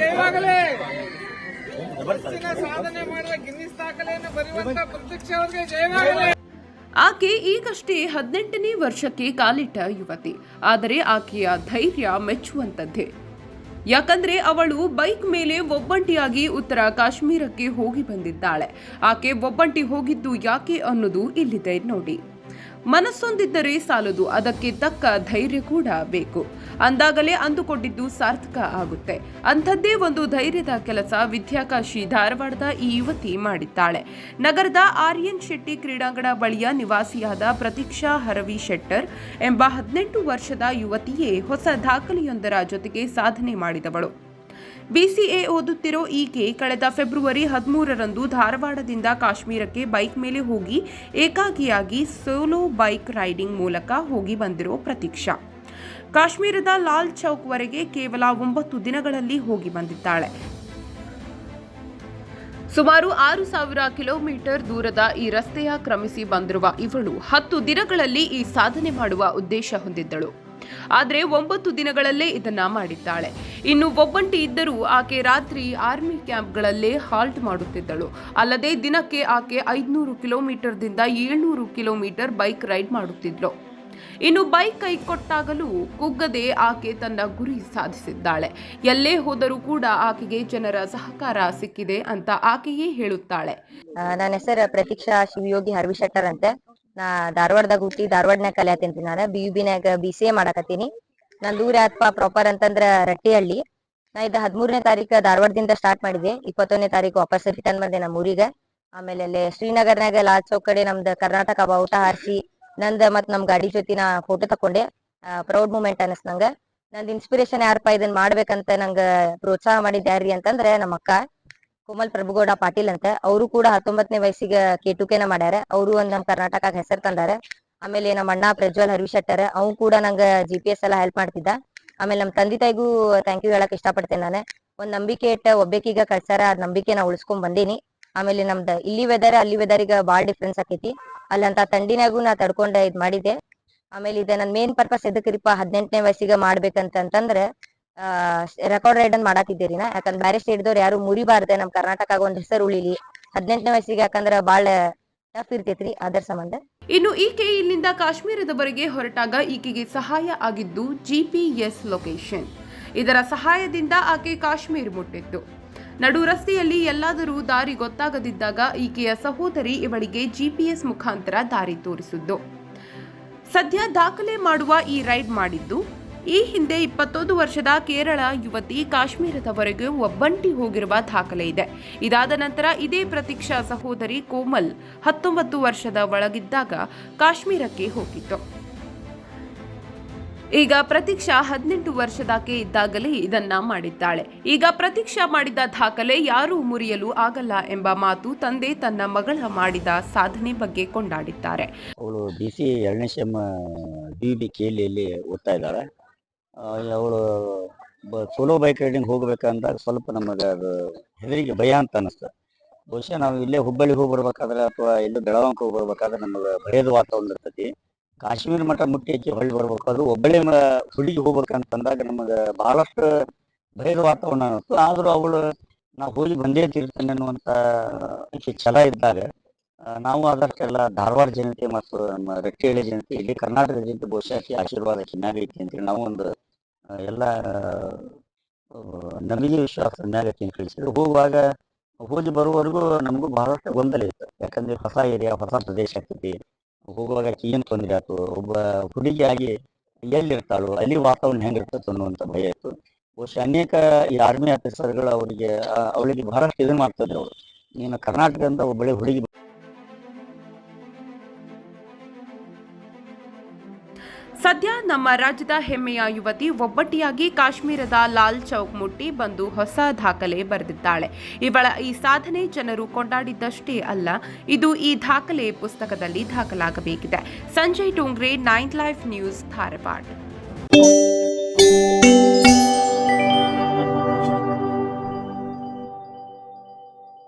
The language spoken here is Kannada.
ಜಯವಾಗಲಿ. ಸಾಧನೆ ಮಾಡುವ ಗಿನ್ನಿಸ್ ದಾಖಲೆಯನ್ನು ಬರೆಯುವಂತ ಜಯವಾಗಲಿ. ಆಕೆ ಈಗಷ್ಟೇ ಹದಿನೆಂಟನೇ ವರ್ಷಕ್ಕೆ ಕಾಲಿಟ್ಟ ಯುವತಿ. ಆದರೆ ಆಕೆಯ ಧೈರ್ಯ ಮೆಚ್ಚುವಂತದ್ದೇ ಯಾಕಂದ್ರೆ ಅವಳು ಬೈಕ್ ಮೇಲೆ ಒಬ್ಬಂಟಿಯಾಗಿ ಉತ್ತರ ಕಾಶ್ಮೀರಕ್ಕೆ ಹೋಗಿ ಬಂದಿದ್ದಾಳೆ. ಆಕೆ ಒಬ್ಬಂಟಿ ಹೋಗಿದ್ದು ಯಾಕೆ ಅನ್ನೋದು ಇಲ್ಲಿದೆ ನೋಡಿ. ಮನಸ್ಸೊಂದಿದ್ದರೆ ಸಾಲದು, ಅದಕ್ಕೆ ತಕ್ಕ ಧೈರ್ಯ ಕೂಡ ಬೇಕು. ಅಂದಾಗಲೇ ಅಂದುಕೊಂಡಿದ್ದು ಸಾರ್ಥಕ ಆಗುತ್ತೆ. ಅಂಥದ್ದೇ ಒಂದು ಧೈರ್ಯದ ಕೆಲಸ ವಿದ್ಯಾಕಾಶಿ ಧಾರವಾಡದ ಈ ಯುವತಿ ಮಾಡಿದ್ದಾಳೆ. ನಗರದ ಆರ್ಯನ್ ಶೆಟ್ಟಿ ಕ್ರೀಡಾಂಗಣ ಬಳಿಯ ನಿವಾಸಿಯಾದ ಪ್ರತೀಕ್ಷಾ ಹರವಿ ಶೆಟ್ಟರ್ ಎಂಬ ಹದಿನೆಂಟು ವರ್ಷದ ಯುವತಿಯೇ ಹೊಸ ದಾಖಲೆಯೊಂದರ ಜೊತೆಗೆ ಸಾಧನೆ ಮಾಡಿದವಳು. ಬಿಸಿಎ ಓದುತ್ತಿರೋ ಈಕೆ ಕಳೆದ ಫೆಬ್ರವರಿ ಹದಿಮೂರರಂದು ಧಾರವಾಡದಿಂದ ಕಾಶ್ಮೀರಕ್ಕೆ ಬೈಕ್ ಮೇಲೆ ಹೋಗಿ ಏಕಾಕಿಯಾಗಿ ಸೋಲೋ ಬೈಕ್ ರೈಡಿಂಗ್ ಮೂಲಕ ಹೋಗಿ ಬಂದಿರೋ ಪ್ರತೀಕ್ಷಾ. ಕಾಶ್ಮೀರದ ಲಾಲ್ ಚೌಕ್ವರೆಗೆ ಕೇವಲ ಒಂಬತ್ತು ದಿನಗಳಲ್ಲಿ ಹೋಗಿ ಬಂದಿದ್ದಾಳೆ. ಸುಮಾರು ಆರು ಸಾವಿರ ಕಿಲೋಮೀಟರ್ ದೂರದ ಈ ರಸ್ತೆಯ ಕ್ರಮಿಸಿ ಬಂದಿರುವ ಇವಳು ಹತ್ತು ದಿನಗಳಲ್ಲಿ ಈ ಸಾಧನೆ ಮಾಡುವ ಉದ್ದೇಶ ಹೊಂದಿದ್ದಳು. ಆದರೆ ಒಂಬತ್ತು ದಿನಗಳಲ್ಲೇ ಇದನ್ನ ಮಾಡಿದ್ದಾಳೆ. ಇನ್ನು ಒಬ್ಬಂಟಿ ಇದ್ದರೂ ಆಕೆ ರಾತ್ರಿ ಆರ್ಮಿ ಕ್ಯಾಂಪ್ಗಳಲ್ಲೇ ಹಾಲ್ಟ್ ಮಾಡುತ್ತಿದ್ದಳು. ಅಲ್ಲದೆ ದಿನಕ್ಕೆ ಆಕೆ ಐದುನೂರು ಕಿಲೋಮೀಟರ್ದಿಂದ ಏಳ್ನೂರು ಕಿಲೋಮೀಟರ್ ಬೈಕ್ ರೈಡ್ ಮಾಡುತ್ತಿದ್ಳು ಇನ್ನು ಬೈಕ್ ಕೈ ಕೊಟ್ಟಾಗಲೂ ಕುಗ್ಗದೆ ಆಕೆ ತನ್ನ ಗುರಿ ಸಾಧಿಸಿದ್ದಾಳೆ. ಎಲ್ಲೇ ಹೋದರೂ ಕೂಡ ಆಕೆಗೆ ಜನರ ಸಹಕಾರ ಸಿಕ್ಕಿದೆ ಅಂತ ಆಕೆಯೇ ಹೇಳುತ್ತಾಳೆ. ನನ್ನ ಹೆಸರು ಪ್ರತೀಕ್ಷಾ ಶಿವಯೋಗಿ ಹರ್ವಿ ಶೆಟ್ಟರ್ ಅಂತೆ. ನಾ ಧಾರವಾಡದಾಗ ಹುಟ್ಟಿ ಧಾರವಾಡನ್ಯಾಗ ಕಲಿಯತ್ತೀನಿ ನಾನು. ಬಿ ಯು ಬಿನ್ಯಾಗ ಬಿ ಸಿ ಎ ಮಾಡಕತ್ತೀನಿ. ನನ್ ದೂರ ಪ್ರಾಪರ್ ಅಂತಂದ್ರ ರಟ್ಟಿಹಳ್ಳಿ. ನಾ ಇದು ಹದಿಮೂರನೇ ತಾರೀಕು ಧಾರವಾಡದಿಂದ ಸ್ಟಾರ್ಟ್ ಮಾಡಿದೆ. ಇಪ್ಪತ್ತೊಂದನೇ ತಾರೀಕು ವಾಪಸ್ ರಿಟರ್ನ್ ಬಂದೆ ನಮ್ಮ ಊರಿಗೆ. ಆಮೇಲೆ ಅಲ್ಲಿ ಶ್ರೀನಗರ್ನಾಗ ಲಾಲ್ ಚೌಕ್ ಕಡೆ ನಮ್ದು ಕರ್ನಾಟಕ ಬಾವುಟ ಹಾರಿಸಿ, ನಂದ ಮತ್ ನಮ್ ಗಾಡಿ ಜೊತೆ ನಾ ಫೋಟೋ ತಕೊಂಡೆ. ಪ್ರೌಡ್ ಮೂಮೆಂಟ್ ಅನಸ್ ನಂಗ. ನಂದ್ ಇನ್ಸ್ಪಿರೇಷನ್ ಯಾರಪ್ಪ ಇದನ್ನ ಮಾಡ್ಬೇಕಂತ ನಂಗ ಪ್ರೋತ್ಸಾಹ ಮಾಡಿದ್ ಯಾರ್ರಿ ಅಂತಂದ್ರೆ ನಮ್ಮ ಅಕ್ಕ ಕೋಮಲ್ ಪ್ರಭುಗೌಡ ಪಾಟೀಲ್ ಅಂತ. ಅವರು ಕೂಡ ಹತ್ತೊಂಬತ್ತನೇ ವಯಸ್ಸಿಗೆ ಕೇಟುಕೆನ ಮಾಡ್ಯಾರ. ಅವರು ಒಂದ್ ನಮ್ ಕರ್ನಾಟಕ ಹೆಸರು ತಂದಾರ. ಆಮೇಲೆ ನಮ್ಮ ಅಣ್ಣ ಪ್ರಜ್ವಲ್ ಹರ್ವಿ ಶೆಟ್ಟರ್ ಅವ್ನು ಕೂಡ ನಂಗ ಜಿ ಪಿ ಎಸ್ ಎಲ್ಲ ಹೆಲ್ಪ್ ಮಾಡ್ತಿದ್ದ. ಆಮೇಲೆ ನಮ್ಮ ತಂದೆ ತಾಯಿಗೂ ಥ್ಯಾಂಕ್ ಯು ಹೇಳಕ್ ಇಷ್ಟಪಡ್ತೇನೆ ನಾನು. ಒಂದ್ ನಂಬಿಕೆ ಇಟ್ಟ ಒಬ್ಬಾಕಿಗ ಕಳ್ಸಾರ ಅದ್ ನಂಬಿಕೆ ನಾ ಉಳಿಸ್ಕೊಂಡ್ ಬಂದೀನಿ. ಆಮೇಲೆ ನಮ್ದ ಇಲ್ಲಿ ವೆದರ್ ಅಲ್ಲಿ ವೆದರ್ ಈಗ ಬಾಳ್ ಡಿಫ್ರೆನ್ಸ್ ಆಕೈತಿ. ಅಲ್ಲಂತ ತಂಡಿನಾಗೂ ನಾ ತಡ್ಕೊಂಡ ಇದ್ ಮಾಡಿದ್ದೆ. ಆಮೇಲೆ ಇದ ನನ್ ಮೇನ್ ಪರ್ಪಸ್ ಎದಕ್ರಿಪ್ಪ ಹದಿನೆಂಟನೇ ವಯಸ್ಸಿಗೆ ಮಾಡ್ಬೇಕಂತ ಅಂತಂದ್ರೆ ಆ ರೆಕಾರ್ಡ್ ರೈಡ್ ಅನ್ ಮಾಡಾತಿದ್ದೀರಿ ನಾ? ಯಾಕಂದ್ರೆ ಬ್ಯಾರೆ ಸ್ಟೇಟ್ದವ್ರು ಯಾರು ಮುರಿಬಾರ್ದೆ ನಮ್ ಕರ್ನಾಟಕ ಒಂದ್ ಹೆಸರು ಉಳಿಲಿ. ಹದಿನೆಂಟನೇ ವಯಸ್ಸಿಗೆ ಯಾಕಂದ್ರ ಬಾಳ ಟಫ್ ಇರ್ತೈತ್ರಿ, ಅದರ ಸಂಬಂಧ. ಇನ್ನು ಈಕೆ ಇಲ್ಲಿಂದ ಕಾಶ್ಮೀರದವರೆಗೆ ಹೊರಟಾಗ ಈಕೆಗೆ ಸಹಾಯ ಆಗಿದ್ದು ಜಿಪಿಎಸ್ ಲೊಕೇಶನ್ ಇದರ ಸಹಾಯದಿಂದ ಆಕೆ ಕಾಶ್ಮೀರ ಮುಟ್ಟಿತ್ತು. ನಡು ರಸ್ತೆಯಲ್ಲಿ ಎಲ್ಲಾದರೂ ದಾರಿ ಗೊತ್ತಾಗದಿದ್ದಾಗ ಈಕೆಯ ಸಹೋದರಿ ಇವಳಿಗೆ ಜಿಪಿಎಸ್ ಮುಖಾಂತರ ದಾರಿ ತೋರಿಸಿದ್ದು. ಸದ್ಯ ದಾಖಲೆ ಮಾಡುವ ಈ ರೈಡ್ ಮಾಡಿದ್ದು ಈ ಹಿಂದೆ ಇಪ್ಪತ್ತೊಂದು ವರ್ಷದ ಕೇರಳ ಯುವತಿ ಕಾಶ್ಮೀರದವರೆಗೆ ಒಬ್ಬಂಟಿ ಹೋಗಿರುವ ದಾಖಲೆ ಇದೆ. ಇದಾದ ನಂತರ ಇದೇ ಪ್ರತೀಕ್ಷಾ ಸಹೋದರಿ ಕೋಮಲ್ ಹತ್ತೊಂಬತ್ತು ವರ್ಷದ ಒಳಗಿದ್ದಾಗ ಕಾಶ್ಮೀರಕ್ಕೆ ಹೋಗಿತ್ತು. ಈಗ ಪ್ರತೀಕ್ಷಾ ಹದಿನೆಂಟು ವರ್ಷದಾಕೆ ಇದ್ದಾಗಲೇ ಇದನ್ನ ಮಾಡಿದ್ದಾಳೆ. ಈಗ ಪ್ರತೀಕ್ಷಾ ಮಾಡಿದ ದಾಖಲೆ ಯಾರೂ ಮುರಿಯಲು ಆಗಲ್ಲ ಎಂಬ ಮಾತು ತಂದೆ ತನ್ನ ಮಗಳ ಮಾಡಿದ ಸಾಧನೆ ಬಗ್ಗೆ ಕೊಂಡಾಡಿದ್ದಾರೆ. ಅವಳು ಬಿ ಸಿ ಎರಡನೇ ಸೆಮ್ ಬಿ ಬಿ ಕೇಳಿಯಲ್ಲಿ ಓದ್ತಾ ಇದ್ದಾಳೆ. ಅವಳು ಸೋಲೋ ಬೈಕ್ ರೈಡಿಂಗ್ ಹೋಗ್ಬೇಕಂದಾಗ ಸ್ವಲ್ಪ ನಮಗೆ ಅದು ಹೆದರಿಗೆ ಭಯ ಅಂತ ಅನಿಸ್ತದೆ. ಬಹುಶಃ ನಾವು ಇಲ್ಲೇ ಹುಬ್ಬಳ್ಳಿ ಹೋಗಿ ಬರ್ಬೇಕಾದ್ರೆ ಅಥವಾ ಇಲ್ಲೇ ಬೆಳಗಾವಿಗೆ ಹೋಗಿ ಬರ್ಬೇಕಾದ್ರೆ ನಮಗೆ ಭಯದ ವಾತಾವರಣ ಇರ್ತೈತಿ. ಕಾಶ್ಮೀರ ಮಠ ಮುಟ್ಟಿ ಹಚ್ಚಿ ಹೊಳ್ಳಿ ಬರ್ಬೇಕಾದ್ರೂ ಒಬ್ಬಳೆ ಹುಡುಗಿ ಹೋಗ್ಬೇಕಂತಂದಾಗ ನಮಗೆ ಬಹಳಷ್ಟು ಭಯದ ವಾತಾವರಣ ಅನ್ನಿಸ್ತು ಆದರೂ ಅವಳು ನಾವು ಹೋಗಿ ಬಂದೇ ತೀರ್ತೇನೆ ಅನ್ನುವಂಥ ಈಕೆ ಛಲ ಇದ್ದಾಗ ನಾವು ಅದಕ್ಕೆಲ್ಲ ಧಾರವಾಡ ಜನತೆ ಮತ್ತು ನಮ್ಮ ರಟ್ಟಿಹಳ್ಳಿ ಜನತೆ ಇಲ್ಲಿ ಕರ್ನಾಟಕ ಜನತೆ ಬಹುಶಃ ಆಶೀರ್ವಾದ ಚೆನ್ನಾಗೈತಿ ಅಂತೇಳಿ ನಾವು ಒಂದು ಎಲ್ಲ ನಂಬಿಕೆ ವಿಶ್ವಾಸ ಐತಿ ಅಂತ ತಿಳಿಸಿದ್ರು ಹೋಗುವಾಗ ಹೋಗಿ ಬರುವವರೆಗೂ ನಮಗೂ ಬಹಳಷ್ಟು ಗೊಂದಲ ಇತ್ತು. ಯಾಕಂದ್ರೆ ಹೊಸ ಏರಿಯಾ, ಹೊಸ ಪ್ರದೇಶ ಆಗ್ತೈತಿ. ಹೋಗುವಾಗ ಏನ್ ತೊಂದರೆ ಆಯ್ತು? ಒಬ್ಬ ಹುಡುಗಿಯಾಗಿ ಎಲ್ಲಿರ್ತಾಳು ಅಲ್ಲಿ ವಾತಾವರಣ ಹೆಂಗಿರ್ತದೆ ಅನ್ನುವಂಥ ಭಯ ಇತ್ತು. ಬಹುಶಃ ಅನೇಕ ಈ ಆರ್ಮಿ ಆಫೀಸರ್ಗಳು ಅವರಿಗೆ ಅವಳಿಗೆ ಬಹಳಷ್ಟು ಇದನ್ನ ಮಾಡ್ತಿದ್ರು ಅವರು. ನೀನು ಕರ್ನಾಟಕದಿಂದ ಒಬ್ಬಳೆ ಹುಡುಗಿ ಸದ್ಯ ನಮ್ಮ ರಾಜ್ಯದ ಹೆಮ್ಮೆಯ ಯುವತಿ ಒಬ್ಬಟ್ಟಿಯಾಗಿ ಕಾಶ್ಮೀರದ ಲಾಲ್ ಚೌಕ್ ಮುಟ್ಟಿ ಬಂದು ಹೊಸ ದಾಖಲೆ ಬರೆದಿದ್ದಾಳೆ. ಇವಳ ಈ ಸಾಧನೆ ಜನರು ಕೊಂಡಾಡಿದ್ದಷ್ಟೇ ಅಲ್ಲ, ಇದು ಈ ದಾಖಲೆ ಪುಸ್ತಕದಲ್ಲಿ ದಾಖಲಾಗಬೇಕಿದೆ. Sanjay Tongre, nine life news, Dharwad.